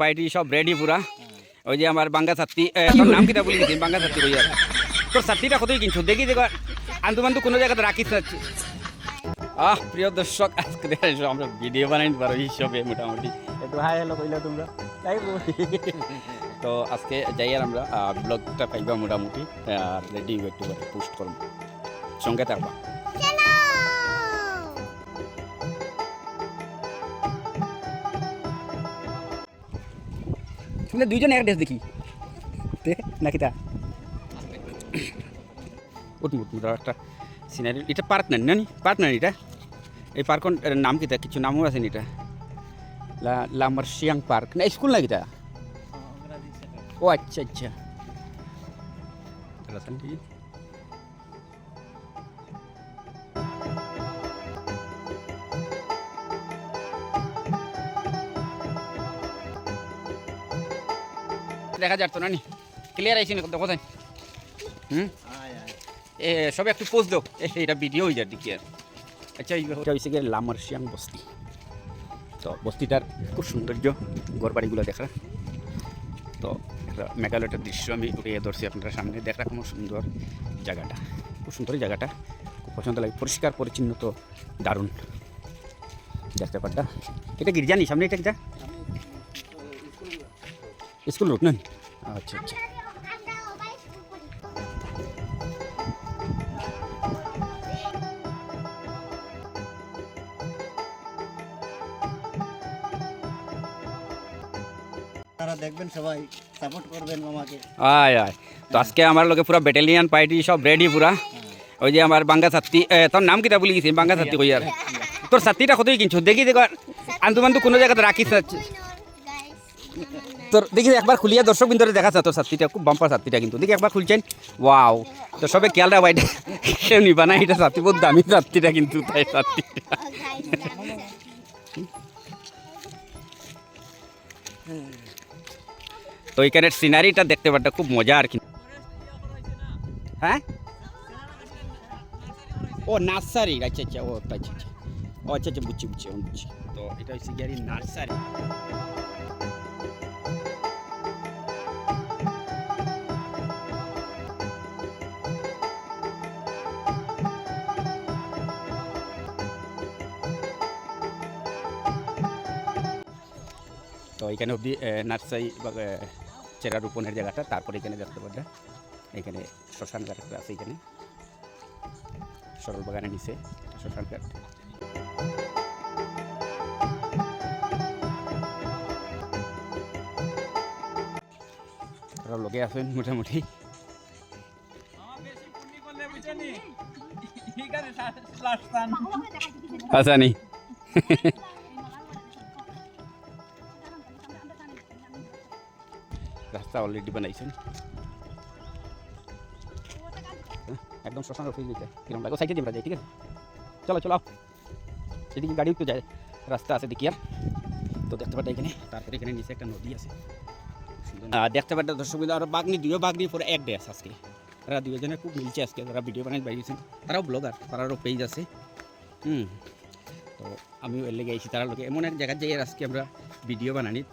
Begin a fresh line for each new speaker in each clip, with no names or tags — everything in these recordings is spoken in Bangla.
পার্টি সব রেডি পুরা। ওই যে আমার বাঙ্গা ছাত্রী তোর নাম কিটা বলি গেছি বাঙ্গা ছাত্রী কই আর তোর ছাত্রীটা কতই কিনছো? দেখি দেখো আন্দু বান্দু কোনো জায়গাতে রাখিস যাচ্ছে আহ প্রিয় দর্শক আজকে দেখে আমরা ভিডিও বানাইতে পারো হিসাবে মোটামুটি। একটু হাই হ্যালো কইলে তোমরা। তাই বল। তো আজকে যাই আর আমরা ব্লগটা পাইবা মোটামুটি আর রেডি একটু পোস্ট করব। সঙ্গে থাকবা। তুমি দুইজন এক ড্রেস দেখি তে নাকি তা উঠ মুঠ মুঠ একটা সিনারি এটা পার্ক না নানি পার্ক নেন এটা এই পার্কন এর নাম কিতা কিছু নামও আছে নি এটা লা লামার্সিয়াং পার্ক না স্কুল নাকি তা ও আচ্ছা আচ্ছা দেখা যাচ্ছে না নি? ক্লিয়ার আইসি না? কোথায় হুম? এ, সব একটু পোজ দাও। এটা ভিডিও হয়ে যায় দেখি আর। আচ্ছা এটা হয়েছে গিয়ে লামার্সিয়াং বস্তি। তো বস্তিটার খুব সৌন্দর্য ঘর বাড়িগুলো দেখা। তো মেঘালয়টার দৃশ্য আমি উড়িয়ে ধরছি আপনার সামনে। দেখা কোনো সুন্দর জায়গাটা। খুব সুন্দর জায়গাটা। খুব পছন্দ লাগে। পরিষ্কার, পরিচ্ছন্ন তো দারুণ। দেখতে পারটা এটা গির্জা নি? সামনে এটা স্কুল রুট না আচ্ছা আচ্ছা
তারা দেখবেন সবাই সাপোর্ট করবেন মামাকে।
আয় আয়। তো আজকে আমার লোকে পুরা ব্যাটালিয়ান পার্টি সব রেডি পুরা। ওই যে আমার বাঙ্গা ছাত্রী এ, তোর নাম কিটা বলি গেছি বাঙ্গা ছাত্রী কই আর? তোর ছাত্রীটা কতই কিনছো? দেখি দেখো আন্দু বান্দু কোনো জায়গাতে রাখিস যাচ্ছে তোর, দেখি একবার খুলিয়া দর্শক বিন্দুরে দেখা তোর ছাত্রীটা খুব বাম্পার ছাত্রীটা কিন্তু। দেখি একবার খুলছেন? ওয়াও তো সবে খেয়াল রাখবা, এটা কেউ নিবা না, এটা ছাত্রী, বহুত দামি ছাত্রীটা কিন্তু তাই ছাত্রীটা তো এখানের সিনারিটা দেখতে পারটা খুব মজা আর কি। হ্যাঁ? ও, নার্সারি আচ্ছা আচ্ছা ও আচ্ছা আচ্ছা। ও আচ্ছা আচ্ছা বুঝছি বুঝছি বুঝছি। তো এটা হচ্ছে গিয়ে নার্সারি। তো এখানে অবধি নার্সারি বা চেরা রোপণের জায়গাটা তারপরে এখানে দেখতে পারবে এখানে শ্মশান ঘাট আছে এখানে। সরল বাগানের নিচে শ্মশান ঘাট। লোকে আছেন মোটামুটি। আচ্ছা রাস্তা অলরেডি বানাইছেন। একদম শ্মশান অফিস দিতে। কিরম লাগে? সাইডে আমরা যাই ঠিক আছে? চলো চলো। সেদিকে গাড়ি তো যায়। রাস্তা আছে দেখি আর। তো দেখতে পাচ্ছি এখানে। তারপরে এখানে নিচে একটা নদী আছে। দেখতে পাচ্ছি দর্শক বিন্দু আর বাগনি দুইও বাগনি পরে এক ডে আছে আজকে। তারা দুজনে খুব মিলছে আজকে। তারা ভিডিও বানাই বাইরেছেন তারাও ব্লগার তারারও পেজ আছে। হুম। তো আমিও এর লেগে আইছি তারা লোকে এমন এক জায়গায় যাই আজকে আমরা ভিডিও বানানিত।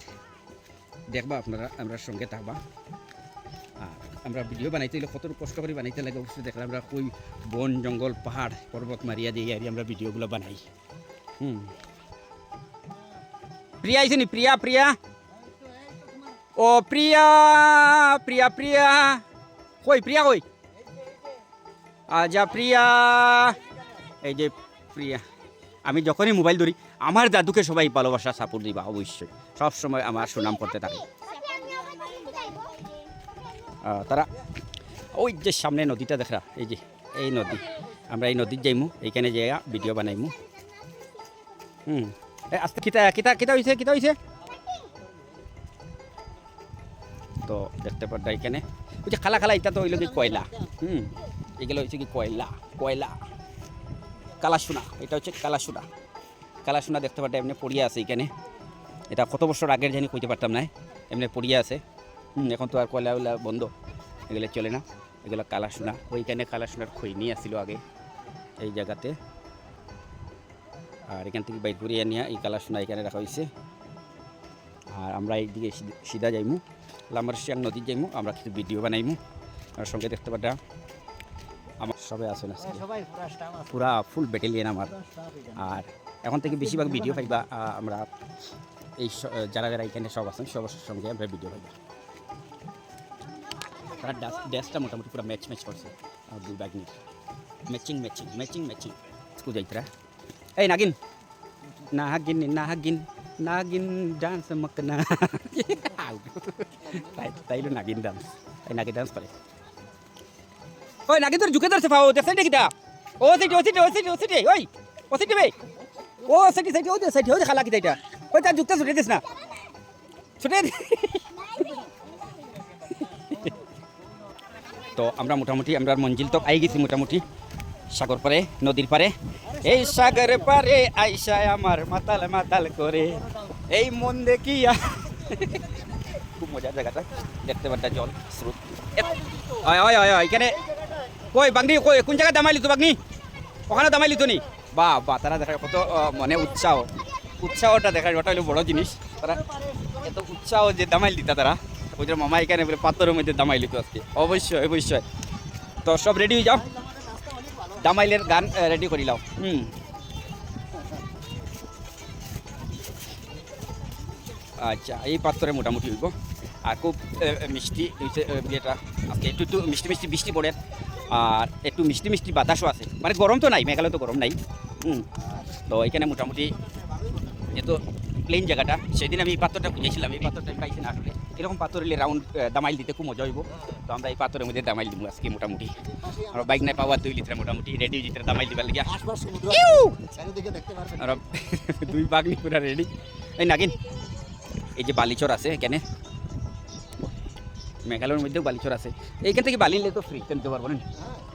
দেখবা আপনারা আমরা সঙ্গে থাকবা। আর আমরা ভিডিও বানাইতে হলে কত কষ্ট করে বানাইতে লাগে অবশ্যই দেখলে আমরা কই বন, জঙ্গল, পাহাড়, পর্বত মারিয়া দিয়ে আর আমরা ভিডিওগুলো বানাই। হুম। প্রিয়া আইছে নি, প্রিয়া প্রিয়া। ও, প্রিয়া প্রিয়া প্রিয়া। কই প্রিয়া কই? আজা প্রিয়া। এই যে প্রিয়া। আমি যখনই মোবাইল ধরি, আমার দাদুকে সবাই ভালোবাসা সাপোর্ট দিবা, অবশ্যই। সবসময় আমার সুনাম করতে থাকে তারা, ওই যে সামনে নদীটা দেখা এই যে, এই নদী। আমরা এই নদীর যাইমু, এইখানে যাই ভিডিও বানাইমু। হুম আস্তে, কিতা কিতা কিতা হয়েছে কিতা হয়েছে তো, দেখতে পারটা এখানে। ওই যে খালা খালা, এটা তো হইল কি কয়লা? হুম, এগুলো হচ্ছে কি কয়লা? কয়লা। কালাসোনা, এটা হচ্ছে কালাসোনা। কালাসোনা দেখতে পারটা এমনি পড়িয়া আছে এখানে। এটা কত বছর আগের জানি কইতে পারতাম না এমনি পড়িয়া আছে। এখন তো আর কয়লা উলা বন্ধ, এগুলো চলে না। এগুলো কালাসোনা, ওইখানে কালাসোনার খৈনি আসছিল আগে, এই জায়গাতে। আর এখান থেকে বাইক ঘুরিয়ে নিয়ে এই কালাসোনা এখানে রাখা হয়েছে আর আমরা এইদিকে সিধা- যাইমু লাম্বারশিয়াং নদী যাইমু, আমরা কিছু ভিডিও বানাইমু। আর সঙ্গে দেখতে পাটা আমার সবাই আসুন আজকে।
সবাই পুরা স্টাফ আছে।
পুরা ফুল ব্যাটেলিয়ান আমার।
পুরা।
আর এখন থেকে বেশিরভাগ ভিডিও পাইবা আমরা এই যারা যারা এখানে সব আছেন সবার সঙ্গে আমরা ভিডিও পাইবা তারা ড্যাসটা মোটামুটি পুরো ম্যাচ ম্যাচ করছে। দুই ব্যাগ নিয়ে। Matching matching matching matching school যাইতরা এই নাগিন। নাগিন নাগিন নাগিন ডান্স মকনা তাই তাইলো নাগিন ডান্স এই নাগিন ডান্স করে ওই নাগিন তোর ঝুঁকে ধরছে পাও দেখছেন কিটা ও সিটি ও সিটি ও সিটি ও সিটি ওই, ও সিটি ভাই ও সিটি সিটি ও দে সিটি ও দে খালা কিটা এটা ওই তার ঝুঁকতে ছুটে দিস না। ছুটে দে। তো আমরা মোটামুটি, আমরা মঞ্জিল তো আই গেছি মোটামুটি, সাগর পারে নদীর পারে এই সাগর পারে আইসা আমার মাতাল মাতাল করে। এই মন দেখিয়া। খুব মজার জায়গাটা। দেখতে পারটা জল, স্রোত। এখানে কই বাগনি, কই, কোন জায়গায় দামাইলি তো বাগনি? ওখানে দামাইলি তো নি? বা বা তারা দেখার কত মানে উৎসাহ। উৎসাহটা দেখার ওটা হলো বড় জিনিস। তারা এত উৎসাহ যে দামাইল দিতা তারা। ওই মামা এখানে বলে পাথরের মধ্যে দামাইলি তো আজকে। অবশ্যই অবশ্যই। তো সব রেডি হয়ে যাও। দামাইলের গান রেডি করিলাও হুম। আচ্ছা এই পাত্রে মোটামুটি হইব। আর খুব মিষ্টি বিয়েটা। আজকে একটু একটু মিষ্টি মিষ্টি বৃষ্টি পড়ে। আর একটু মিষ্টি মিষ্টি বাতাসও আছে। মানে গরম তো নাই মেঘালয় তো গরম নাই। হুম। তো এখানে মোটামুটি যেহেতু প্লেন জায়গাটা সেদিন আমি এই পাথরটা খুঁজেছিলাম। এই পাথরটা আমি পাইছি না আসলে। এরকম পাথর হলে রাউন্ড দামাইল দিতে খুব মজা হইব। তো আমরা এই পাথরের মধ্যে দামাইল দিব আজকে মোটামুটি। আমরা বাইক নাই পাওয়ার দুই লিটার মোটামুটি রেডি জিটার দামাইল দিবার লাগিয়া আর দুই বাগনি পুরা রেডি এই নাগিন এই যে বালিচর আছে এখানে মেঘালয়ের মধ্যেও বালিচর আছে। এইখান থেকে বালি নিলে তো ফ্রি কিনতে পারব না?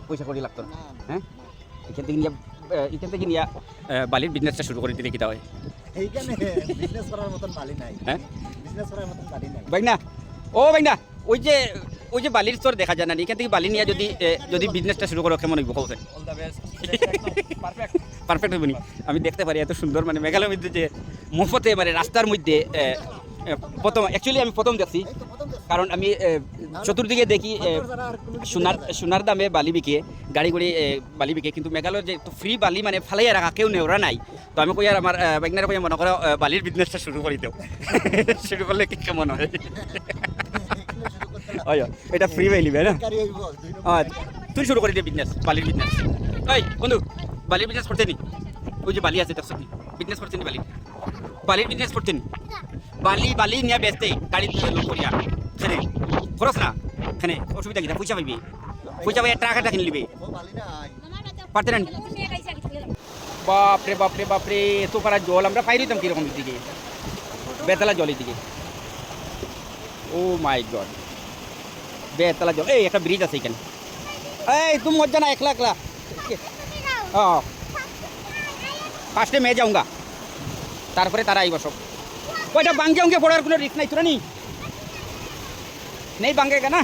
পয়সা করে লাগতো না। হ্যাঁ? এখান থেকে নিয়ে এখান থেকে নিয়ে বালির বিজনেসটা শুরু করে দিলে কিতা হয়?
এইখানে বিজনেস করার মতন বালি নাই।
হ্যাঁ?
বিজনেস করার মতন বালি নাই।
ভাই ও ভাই না ওই যে ওই যে বালির স্তর দেখা যায় না এখান থেকে বালি নিয়ে যদি যদি বিজনেসটা শুরু করো কেমন হইব
বেস্ট পারফেক্ট
পারফেক্ট হইব আমি দেখতে পারি এত সুন্দর মানে মেঘালয়ের মধ্যে যে মুফতে মানে রাস্তার মধ্যে প্রথম অ্যাকচুয়ালি আমি প্রথম দেখছি। কারণ আমি চতুর্দিকে দেখি সোনার সোনার দামে বালি বিকে গাড়ি গড়ি বালি বিকে কিন্তু মেঘালয়ের যে ফ্রি বালি মানে ফালাইয়া রাখা কেউ নেওয়া নাই। তো আমি কই আর আমার বাইকনারে কই মনে করো বালির বিজনেসটা শুরু করে দেও শুরু করলে কি কেমন হয়? এটা ফ্রি নিবে না। তুই শুরু করে দে বিজনেস বালির বিজনেস এই বন্ধু বালির বিজনেস করতে নি? ওই যে বালি আছে দেখছ বিজনেস করতে নি বালি? বালির বিজনেস করতে নি? বালি বালি নিয়ে বেচতে গাড়ি লোক করিয়া সেনে খরচ না। অসুবিধা কিনা পয়সা পাইবি। পয়সা পাই টাকাটা কিনে নিবি। পারতে বাপরে বাপরে বাপরে, এত পারা জল, আমরা পাই দিতাম কীরকম দিকে বেতলা জলের দিকে ও মাই গড। বেতলা জল, এই একটা ব্রিজ আছে এখানে। এই, তুমি মজা না, একলা একলা। হ্যাঁ। ফার্স্টে মেয়ে যাওঙ্গা। তারপরে তারা আইব সব। ওইটা বাঙ্গে উঙ্গে পড়ার কোনো রিস্ক নাই, তোরা নি? নেই বাঙ্গেগা না